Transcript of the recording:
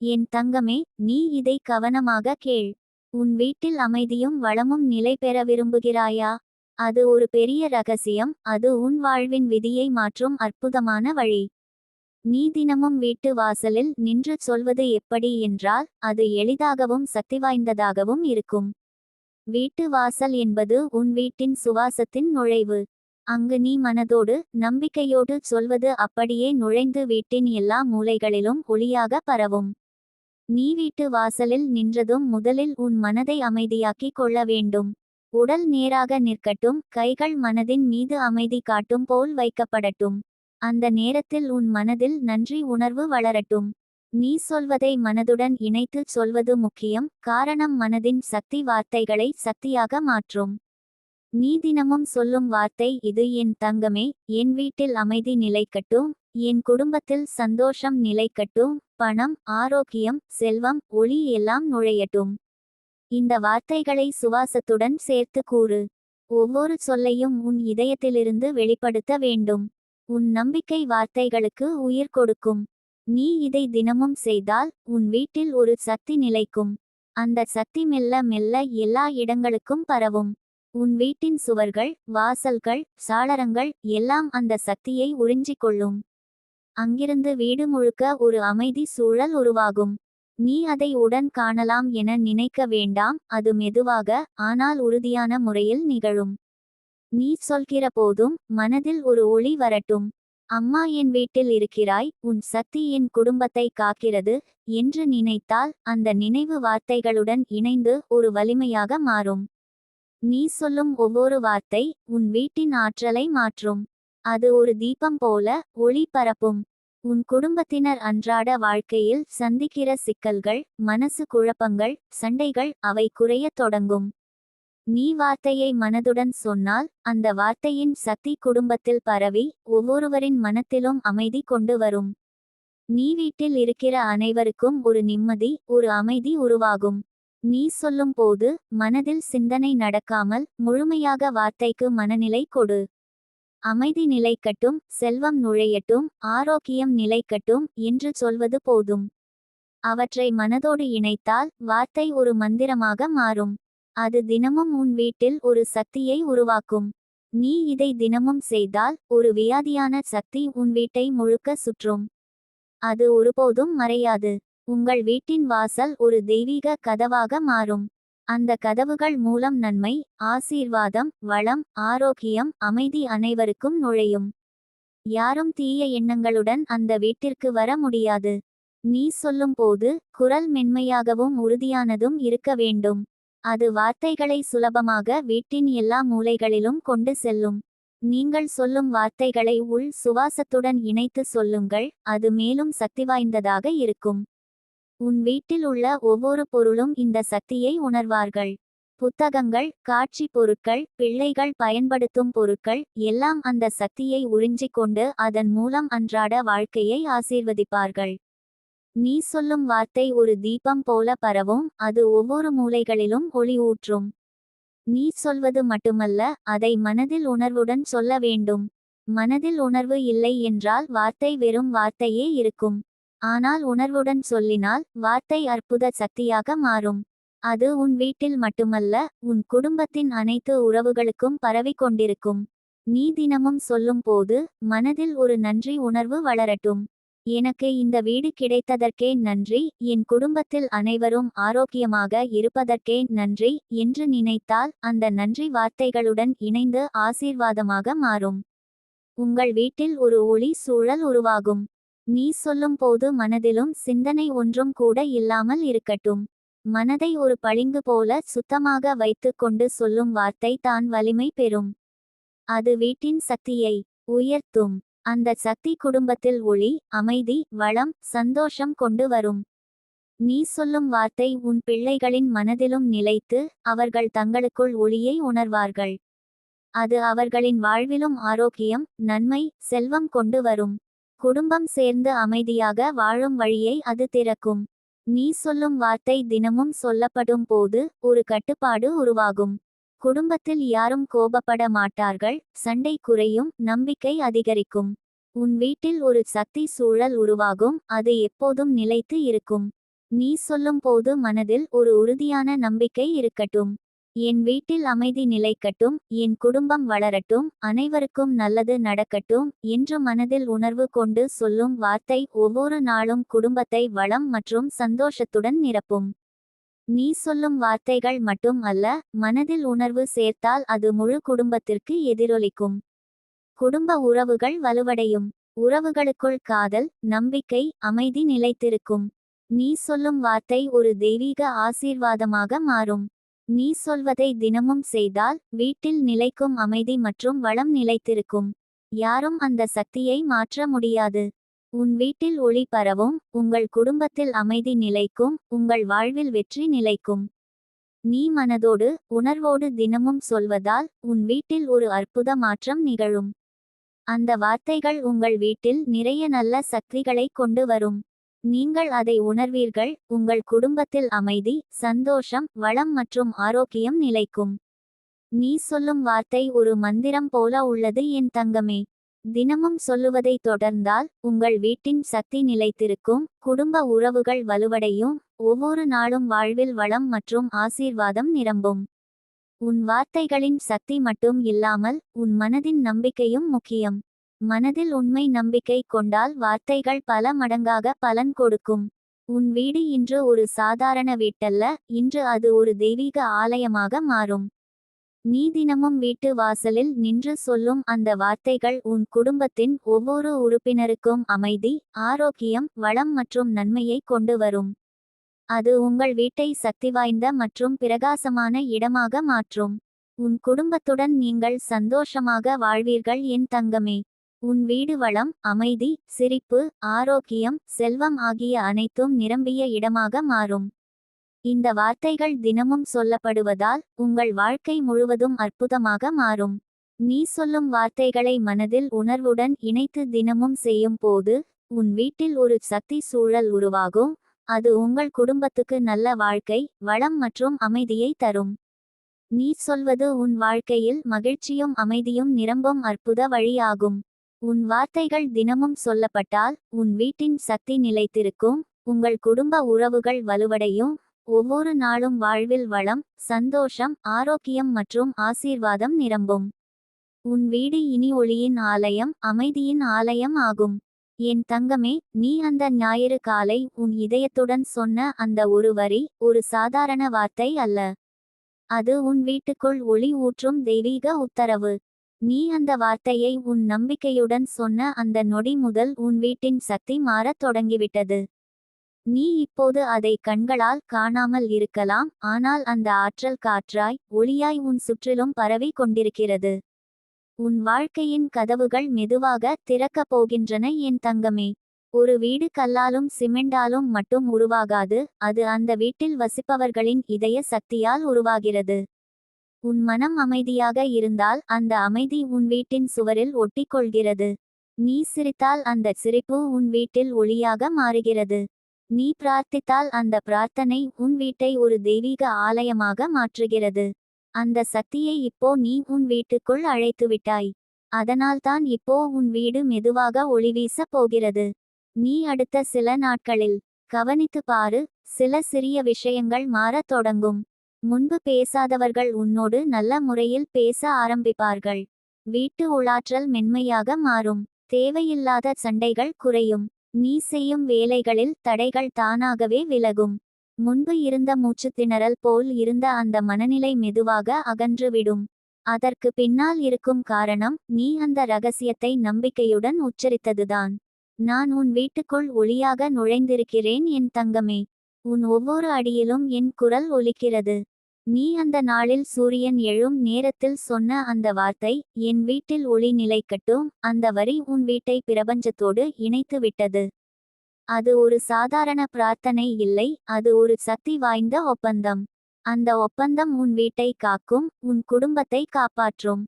என் தங்கமே நீ இதை கவனமாக கேள். உன் வீட்டில் அமைதியும் வளமும் நிலை பெற விரும்புகிறாயா? அது ஒரு பெரிய ரகசியம் அது உன் வாழ்வின் விதியை மாற்றும் அற்புதமான வழி. நீ தினமும் வீட்டு வாசலில் நின்று சொல்வது எப்படி என்றால் அது எளிதாகவும் சக்தி வாய்ந்ததாகவும் இருக்கும். வீட்டு வாசல் என்பது உன் வீட்டின் சுவாசத்தின் நுழைவு. அங்கு நீ மனதோடு நம்பிக்கையோடு சொல்வது அப்படியே நுழைந்து வீட்டின் எல்லா மூலைகளிலும் ஒளியாக பரவும். நீ வீட்டு வாசலில் நின்றதும் முதலில் உன் மனதை அமைதியாக்கிக் கொள்ள வேண்டும். உடல் நேராக நிற்கட்டும் கைகள் மனதின் மீது அமைதி காட்டும் போல் வைக்கப்படட்டும். அந்த நேரத்தில் உன் மனதில் நன்றி உணர்வு வளரட்டும். நீ சொல்வதை மனதுடன் இணைத்துச் சொல்வது முக்கியம் காரணம் மனதின் சக்தி வார்த்தைகளை சக்தியாக மாற்றும். நீ தினமும் சொல்லும் வார்த்தை இது என் தங்கமே என் வீட்டில் அமைதி நிலைக்கட்டும் என் குடும்பத்தில் சந்தோஷம் நிலைக்கட்டும் பணம் ஆரோக்கியம் செல்வம் ஒளி எல்லாம் நுழையட்டும் இந்த வார்த்தைகளை சுவாசத்துடன் சேர்த்து கூறு. ஒவ்வொரு சொல்லையும் உன் இதயத்திலிருந்து வெளிப்படுத்த வேண்டும். உன் நம்பிக்கை வார்த்தைகளுக்கு உயிர் கொடுக்கும். நீ இதை தினமும் செய்தால் உன் வீட்டில் ஒரு சக்தி நிலைக்கும். அந்த சக்தி மெல்ல மெல்ல எல்லா இடங்களுக்கும் பரவும். உன் வீட்டின் சுவர்கள் வாசல்கள் சாளரங்கள் எல்லாம் அந்த சக்தியை உறிஞ்சிக் கொள்ளும் அங்கிருந்து வீடு முழுக்க ஒரு அமைதி சூழல் உருவாகும். நீ அதை உடன் காணலாம் என நினைக்க வேண்டாம் அது மெதுவாக ஆனால் உறுதியான முறையில் நிகழும். நீ சொல்கிற போதும் மனதில் ஒரு ஒளி வரட்டும். அம்மா என் வீட்டில் இருக்கிறாய் உன் சக்தி என் குடும்பத்தை காக்கிறது என்று நினைத்தால் அந்த நினைவு வார்த்தைகளுடன் இணைந்து ஒரு வலிமையாக மாறும். நீ சொல்லும் ஒவ்வொரு வார்த்தை உன் வீட்டின் ஆற்றலை மாற்றும். அது ஒரு தீபம் போல ஒளி பரப்பும். உன் குடும்பத்தினர் அன்றாட வாழ்க்கையில் சந்திக்கிற சிக்கல்கள் மனசு குழப்பங்கள் சண்டைகள் அவை குறையத் தொடங்கும். நீ வார்த்தையை மனதுடன் சொன்னால் அந்த வார்த்தையின் சக்தி குடும்பத்தில் பரவி ஒவ்வொருவரின் மனத்திலும் அமைதி கொண்டு வரும். நீ வீட்டில் இருக்கிற அனைவருக்கும் ஒரு நிம்மதி ஒரு அமைதி உருவாகும். நீ சொல்லும் போது மனதில் சிந்தனை நடக்காமல் முழுமையாக வார்த்தைக்கு மனநிலை கொடு. அமைதி நிலைக்கட்டும் செல்வம் நுழையட்டும் ஆரோக்கியம் நிலைக்கட்டும் என்று சொல்வது போதும். அவற்றை மனதோடு இணைத்தால் வார்த்தை ஒரு மந்திரமாக மாறும். அது தினமும் உன் வீட்டில் ஒரு சக்தியை உருவாக்கும். நீ இதை தினமும் செய்தால் ஒரு வியாதியான சக்தி உன் வீட்டை முழுக்க சுற்றும். அது ஒருபோதும் மறையாது. உங்கள் வீட்டின் வாசல் ஒரு தெய்வீக கதவாக மாறும். அந்த கதவுகள் மூலம் நன்மை ஆசீர்வாதம் வளம் ஆரோக்கியம் அமைதி அனைவருக்கும் நுழையும். யாரும் தீய எண்ணங்களுடன் அந்த வீட்டிற்கு வர முடியாது. நீ சொல்லும் போது குரல் மென்மையாகவும் உறுதியானதும் இருக்க வேண்டும். அது வார்த்தைகளை சுலபமாக வீட்டின் எல்லா மூலைகளிலும் கொண்டு செல்லும். நீங்கள் சொல்லும் வார்த்தைகளை உள் சுவாசத்துடன் இணைத்து சொல்லுங்கள் அது மேலும் சக்தி வாய்ந்ததாக இருக்கும். உன் வீட்டில் உள்ள ஒவ்வொரு பொருளும் இந்த சக்தியை உணர்வார்கள். புத்தகங்கள் காட்சி பொருட்கள் பிள்ளைகள் பயன்படுத்தும் பொருட்கள் எல்லாம் அந்த சக்தியை உறிஞ்சிக் கொண்டு அதன் மூலம் அன்றாட வாழ்க்கையை ஆசீர்வதிப்பார்கள். நீ சொல்லும் வார்த்தை ஒரு தீபம் போல பரவும் அது ஒவ்வொரு மூலைகளிலும் ஒளி ஊற்றும். நீ சொல்வது மட்டுமல்ல அதை மனதில் உணர்வுடன் சொல்ல வேண்டும். மனதில் உணர்வு இல்லை என்றால் வார்த்தை வெறும் வார்த்தையே இருக்கும். ஆனால் உணர்வுடன் சொல்லினால் வார்த்தை அற்புத சக்தியாக மாறும். அது உன் வீட்டில் மட்டுமல்ல உன் குடும்பத்தின் அனைத்து உறவுகளுக்கும் பரவிக் கொண்டிருக்கும். நீ தினமும் சொல்லும் போது மனதில் ஒரு நன்றி உணர்வு வளரட்டும். எனக்கு இந்த வீடு கிடைத்ததற்கே நன்றி என் குடும்பத்தில் அனைவரும் ஆரோக்கியமாக இருப்பதற்கே நன்றி என்று நினைத்தால் அந்த நன்றி வார்த்தைகளுடன் இணைந்து ஆசீர்வாதமாக மாறும். உங்கள் வீட்டில் ஒரு ஒளி சூழல் உருவாகும். நீ சொல்லும் போது மனதிலும் சிந்தனை ஒன்றும் கூட இல்லாமல் இருக்கட்டும். மனதை ஒரு பளிங்கு போல சுத்தமாக வைத்து கொண்டு சொல்லும் வார்த்தை தான் வலிமை பெறும். அது வீட்டின் சக்தியை உயர்த்தும். அந்த சக்தி குடும்பத்தில் ஒளி அமைதி வளம் சந்தோஷம் கொண்டு வரும். நீ சொல்லும் வார்த்தை உன் பிள்ளைகளின் மனதிலும் நிலைத்து அவர்கள் தங்களுக்குள் ஒளியை உணர்வார்கள். அது அவர்களின் வாழ்விலும் ஆரோக்கியம் நன்மை செல்வம் கொண்டு வரும். குடும்பம் சேர்ந்து அமைதியாக வாழும் வழியை அது திறக்கும். நீ சொல்லும் வார்த்தை தினமும் சொல்லப்படும் போது ஒரு கட்டுப்பாடு உருவாகும். குடும்பத்தில் யாரும் கோபப்பட மாட்டார்கள் சண்டை குறையும் நம்பிக்கை அதிகரிக்கும். உன் வீட்டில் ஒரு சக்தி சூழல் உருவாகும் அது எப்போதும் நிலைத்து இருக்கும். நீ சொல்லும் போது மனதில் ஒரு உறுதியான நம்பிக்கை இருக்கட்டும். என் வீட்டில் அமைதி நிலைக்கட்டும் என் குடும்பம் வளரட்டும் அனைவருக்கும் நல்லது நடக்கட்டும் என்று மனதில் உணர்வு கொண்டு சொல்லும் வார்த்தை ஒவ்வொரு நாளும் குடும்பத்தை வளம் மற்றும் சந்தோஷத்துடன் நிரப்பும். நீ சொல்லும் வார்த்தைகள் மட்டும் அல்ல மனதில் உணர்வு சேர்த்தால் அது முழு குடும்பத்திற்கு எதிரொலிக்கும். குடும்ப உறவுகள் வலுவடையும். உறவுகளுக்குள் காதல் நம்பிக்கை அமைதி நிலைத்திருக்கும். நீ சொல்லும் வார்த்தை ஒரு தெய்வீக ஆசீர்வாதமாக மாறும். நீ சொல்வதை தினமும் செய்தால் வீட்டில் நிலைக்கும் அமைதி மற்றும் வளம் நிலைத்திருக்கும். யாரும் அந்த சக்தியை மாற்ற முடியாது. உன் வீட்டில் ஒளி பரவும் உங்கள் குடும்பத்தில் அமைதி நிலைக்கும் உங்கள் வாழ்வில் வெற்றி நிலைக்கும். நீ மனதோடு உணர்வோடு தினமும் சொல்வதால் உன் வீட்டில் ஒரு அற்புத மாற்றம் நிகழும். அந்த வார்த்தைகள் உங்கள் வீட்டில் நிறைய நல்ல சக்திகளை கொண்டு வரும். நீங்கள் அதை உணர்வீர்கள் உங்கள் குடும்பத்தில் அமைதி சந்தோஷம் வளம் மற்றும் ஆரோக்கியம் நிலைக்கும். நீ சொல்லும் வார்த்தை ஒரு மந்திரம் போல உள்ளது என் தங்கமே. தினமும் சொல்லுவதை தொடர்ந்தால் உங்கள் வீட்டின் சக்தி நிலைத்திருக்கும் குடும்ப உறவுகள் வலுவடையும் ஒவ்வொரு நாளும் வாழ்வில் வளம் மற்றும் ஆசீர்வாதம் நிரம்பும். உன் வார்த்தைகளின் சக்தி மட்டும் இல்லாமல் உன் மனதின் நம்பிக்கையும் முக்கியம். மனதில் உண்மை நம்பிக்கை கொண்டால் வார்த்தைகள் பல மடங்காக பலன் கொடுக்கும். உன் வீடு இன்று ஒரு சாதாரண வீட்டல்ல இன்று அது ஒரு தெய்வீக ஆலயமாக மாறும். நீ தினமும் வீட்டு வாசலில் நின்று சொல்லும் அந்த வார்த்தைகள் உன் குடும்பத்தின் ஒவ்வொரு உறுப்பினருக்கும் அமைதி ஆரோக்கியம் வளம் மற்றும் நன்மையை கொண்டு வரும். அது உங்கள் வீட்டை சக்தி வாய்ந்த மற்றும் பிரகாசமான இடமாக மாற்றும். உன் குடும்பத்துடன் நீங்கள் சந்தோஷமாக வாழ்வீர்கள் என் தங்கமே. உன் வீடு வளம் அமைதி சிரிப்பு ஆரோக்கியம் செல்வம் ஆகிய அனைத்தும் நிரம்பிய இடமாக மாறும். இந்த வார்த்தைகள் தினமும் சொல்லப்படுவதால் உங்கள் வாழ்க்கை முழுவதும் அற்புதமாக மாறும். நீ சொல்லும் வார்த்தைகளை மனதில் உணர்வுடன் இணைத்து தினமும் செய்யும் போது உன் வீட்டில் ஒரு சக்தி சூழல் உருவாகும். அது உங்கள் குடும்பத்துக்கு நல்ல வாழ்க்கை வளம் மற்றும் அமைதியை தரும். நீ சொல்வது உன் வாழ்க்கையில் மகிழ்ச்சியும் அமைதியும் நிரம்பும் அற்புத வழியாகும். உன் வார்த்தைகள் தினமும் சொல்லப்பட்டால் உன் வீட்டின் சக்தி நிலைத்திருக்கும் உங்கள் குடும்ப உறவுகள் வலுவடையும். ஒவ்வொரு நாளும் வாழ்வில் வளம் சந்தோஷம் ஆரோக்கியம் மற்றும் ஆசீர்வாதம் நிரம்பும். உன் வீடு இனி ஒளியின் ஆலயம் அமைதியின் ஆலயம் ஆகும். என் தங்கமே நீ அந்த ஞாயிறு காலை உன் இதயத்துடன் சொன்ன அந்த ஒரு வரி ஒரு சாதாரண வார்த்தை அல்ல. அது உன் வீட்டுக்குள் ஒளி ஊற்றும் தெய்வீக உத்தரவு. நீ அந்த வார்த்தையை உன் நம்பிக்கையுடன் சொன்ன அந்த நொடி முதல் உன் வீட்டின் சக்தி மாறத் தொடங்கிவிட்டது. நீ இப்போது அதை கண்களால் காணாமல் இருக்கலாம் ஆனால் அந்த ஆற்றல் காற்றாய் ஒளியாய் உன் சுற்றிலும் பரவி கொண்டிருக்கிறது. உன் வாழ்க்கையின் கதவுகள் மெதுவாக திறக்கப் போகின்றன என் தங்கமே. ஒரு வீடு கல்லாலும் சிமெண்டாலும் மட்டும் உருவாகாது அது அந்த வீட்டில் வசிப்பவர்களின் இதய சக்தியால் உருவாகிறது. உன் மனம் அமைதியாக இருந்தால் அந்த அமைதி உன் வீட்டின் சுவரில் ஒட்டிக்கொள்கிறது. நீ சிரித்தால் அந்த சிரிப்பு உன் வீட்டில் ஒளியாக மாறுகிறது. நீ பிரார்த்தித்தால் அந்த பிரார்த்தனை உன் வீட்டை ஒரு தெய்வீக ஆலயமாக மாற்றுகிறது. அந்த சக்தியை இப்போ நீ உன் வீட்டுக்குள் அழைத்துவிட்டாய் அதனால்தான் இப்போ உன் வீடு மெதுவாக ஒளிவீசப் போகிறது. நீ அடுத்த சில நாட்களில் கவனித்து பாரு சில சிறிய விஷயங்கள் மாறத் தொடங்கும். முன்பு பேசாதவர்கள் உன்னோடு நல்ல முறையில் பேச ஆரம்பிப்பார்கள். வீட்டு உளாற்றல் மென்மையாக மாறும். தேவையில்லாத சண்டைகள் குறையும். நீ செய்யும் வேலைகளில் தடைகள் தானாகவே விலகும். முன்பு இருந்த மூச்சு திணறல் போல் இருந்த அந்த மனநிலை மெதுவாக அகன்றுவிடும் அதற்கு பின்னால் இருக்கும் காரணம் நீ அந்த ரகசியத்தை நம்பிக்கையுடன் உச்சரித்ததுதான். நான் உன் வீட்டுக்குள் ஒளியாக நுழைந்திருக்கிறேன் என் தங்கமே. உன் ஒவ்வொரு அடியிலும் என் குரல் ஒலிக்கிறது. நீ அந்த நாளில் சூரியன் எழும் நேரத்தில் சொன்ன அந்த வார்த்தை என் வீட்டில் ஒளி நிலைக்கட்டும் அந்த வரி உன் வீட்டை பிரபஞ்சத்தோடு இணைத்து விட்டது. அது ஒரு சாதாரண பிரார்த்தனை இல்லை அது ஒரு சக்தி வாய்ந்த ஒப்பந்தம். அந்த ஒப்பந்தம் உன் வீட்டை காக்கும் உன் குடும்பத்தை காப்பாற்றும்.